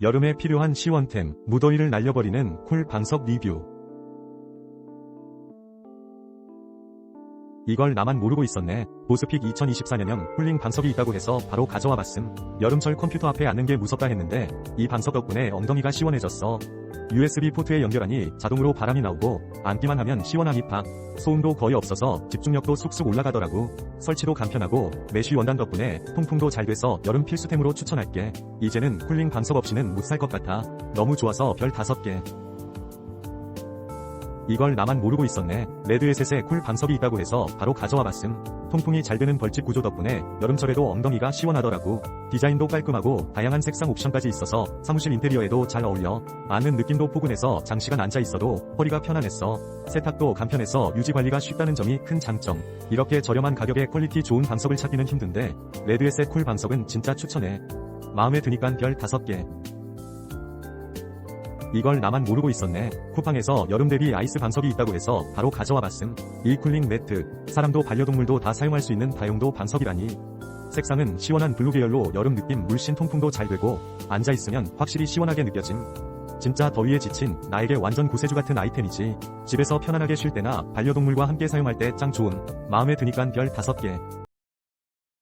여름에 필요한 시원템, 무더위를 날려버리는 쿨 방석 리뷰. 이걸 나만 모르고 있었네. 보스픽 2024년형 쿨링 방석이 있다고 해서 바로 가져와 봤음. 여름철 컴퓨터 앞에 앉는 게 무섭다 했는데 이 방석 덕분에 엉덩이가 시원해졌어. USB 포트에 연결하니 자동으로 바람이 나오고 앉기만 하면 시원함 입학. 소음도 거의 없어서 집중력도 쑥쑥 올라가더라고. 설치도 간편하고 메쉬 원단 덕분에 통풍도 잘 돼서 여름 필수템으로 추천할게. 이제는 쿨링 방석 없이는 못 살 것 같아. 너무 좋아서 별 5개. 이걸 나만 모르고 있었네. 레드에셋에 쿨 방석이 있다고 해서 바로 가져와 봤음. 통풍이 잘 되는 벌집 구조 덕분에 여름철에도 엉덩이가 시원하더라고. 디자인도 깔끔하고 다양한 색상 옵션까지 있어서 사무실 인테리어에도 잘 어울려. 앉는 느낌도 포근해서 장시간 앉아 있어도 허리가 편안했어. 세탁도 간편해서 유지 관리가 쉽다는 점이 큰 장점. 이렇게 저렴한 가격에 퀄리티 좋은 방석을 찾기는 힘든데 레드에셋 쿨 방석은 진짜 추천해. 마음에 드니깐 별 5개. 이걸 나만 모르고 있었네. 쿠팡에서 여름 대비 아이스 방석이 있다고 해서 바로 가져와 봤음. 이 쿨링 매트, 사람도 반려동물도 다 사용할 수 있는 다용도 방석이라니. 색상은 시원한 블루 계열로 여름 느낌 물씬 통풍도 잘 되고 앉아있으면 확실히 시원하게 느껴짐. 진짜 더위에 지친 나에게 완전 구세주 같은 아이템이지. 집에서 편안하게 쉴 때나 반려동물과 함께 사용할 때 짱 좋은. 마음에 드니깐 별 5개.